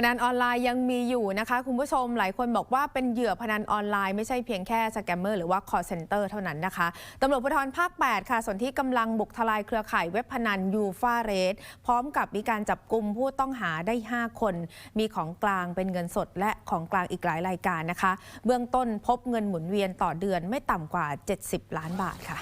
พนันออนไลน์ยังมีอยู่นะคะ คุณผู้ชมหลายคนบอกว่าเป็นเหยื่อพนันออนไลน์ไม่ใช่เพียงแค่สแกมเมอร์หรือว่า call center เท่านั้นนะคะตำรวจภูธรภาค 8 ค่ะส่วนที่กำลังบุกทลายเครือข่ายเว็บพนันยูฟาเรสพร้อมกับมีการจับกลุ่มผู้ต้องหาได้ 5 คน มีของกลางเป็นเงินสด และของกลางอีกหลายรายการนะคะ เบื้องต้นพบเงินหมุนเวียนต่อเดือนไม่ต่ำกว่า 70 ล้านบาทค่ะ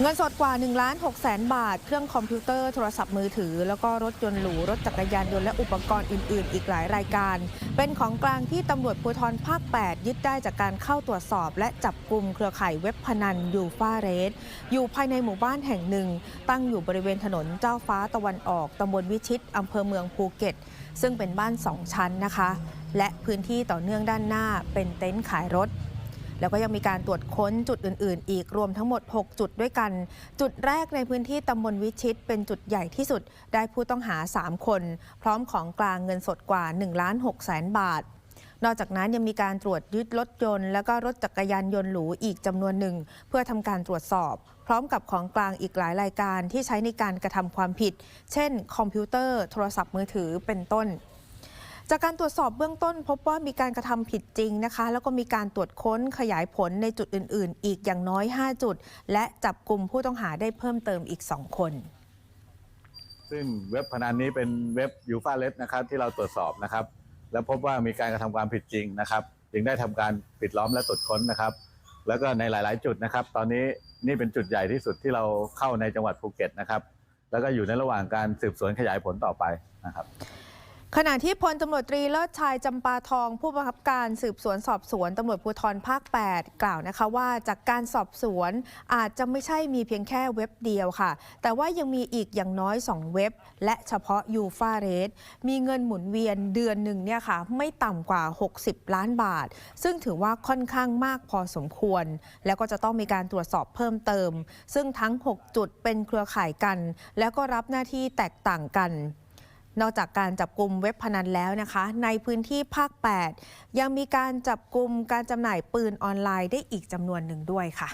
เงินสดกว่า1ล้าน6แสนบาท เครื่องคอมพิวเตอร์โทรศัพท์มือถือ แล้วก็รถยนต์หรู รถจักรยานยนต์และอุปกรณ์อื่น ๆ อีกหลายรายการ เป็นของกลางที่ตำรวจภูธรภาค 8 ยึดได้จากการเข้าตรวจสอบ และจับกลุ่มเครือข่ายเว็บพนันยูฟาเรสอยู่ภายในหมู่บ้านแห่งหนึ่ง ตั้งอยู่บริเวณถนนเจ้าฟ้าตะวันออกตำบลวิชิตอำเภอเมืองภูเก็ต ซึ่งเป็นบ้านสองชั้นนะคะ และพื้นที่ต่อเนื่องด้านหน้าเป็นเต็นท์ขายรถ แล้วก็ยังมีการตรวจค้นจุดอื่น ๆ อีกรวมทั้งหมด 6 จุดด้วยกัน จุดแรกในพื้นที่ตำบลวิชิต เป็นจุดใหญ่ที่สุด ได้ผู้ต้องหา 3 คน พร้อมของกลางเงินสดกว่า1ล้าน6แสนบาทนอกจากนั้นยังมีการตรวจยึดรถยนต์ แล้วก็รถจักรยานยนต์หรูอีกจำนวนหนึ่ง เพื่อทำการตรวจสอบ พร้อมกับของกลางอีกหลายรายการที่ใช้ในการกระทำความผิด เช่น คอมพิวเตอร์ โทรศัพท์มือถือเป็นต้น จากการตรวจสอบเบื้องต้นพบว่ามีการกระทำผิดจริงนะคะ แล้วก็มีการตรวจค้นขยายผลในจุดอื่น ๆ อีกอย่างน้อย 5 จุด และจับกลุ่มผู้ต้องหาได้เพิ่มเติมอีก 2 คน ซึ่งเว็บพนันนี้เป็นเว็บยูฟาเลสนะครับที่เราตรวจสอบนะครับ แล้วพบว่ามีการกระทำความผิดจริงนะครับ จึงได้ทำการปิดล้อมและตรวจค้นนะครับ แล้วก็ในหลาย ๆ จุดนะครับ ตอนนี้นี่เป็นจุดใหญ่ที่สุดที่เราเข้าในจังหวัดภูเก็ตนะครับ แล้วก็อยู่ในระหว่างการสืบสวนขยายผลต่อไปนะครับ ขณะที่พลตำรวจตรีเลิศชายจำปาทอง ผู้บังคับการสืบสวนสอบสวนตำรวจภูธรภาค 8 กล่าวนะคะว่าจากการสอบสวนอาจจะไม่ใช่มีเพียงแค่เว็บเดียวค่ะ แต่ว่ายังมีอีกอย่างน้อย 2 เว็บ และเฉพาะยูฟาเรสมีเงินหมุนเวียนเดือนหนึ่งเนี่ยค่ะไม่ต่ำกว่า 60 ล้านบาท ซึ่งถือว่าค่อนข้างมากพอสมควร แล้วก็จะต้องมีการตรวจสอบเพิ่มเติม ซึ่งทั้ง 6 จุดเป็นเครือข่ายกัน แล้วก็รับหน้าที่แตกต่างกัน นอกจากการจับกลุ่มเว็บพนันแล้วนะคะ ในพื้นที่ภาค 8 ยังมีการจับกลุ่มการจำหน่ายปืนออนไลน์ได้อีกจำนวนหนึ่งด้วยค่ะ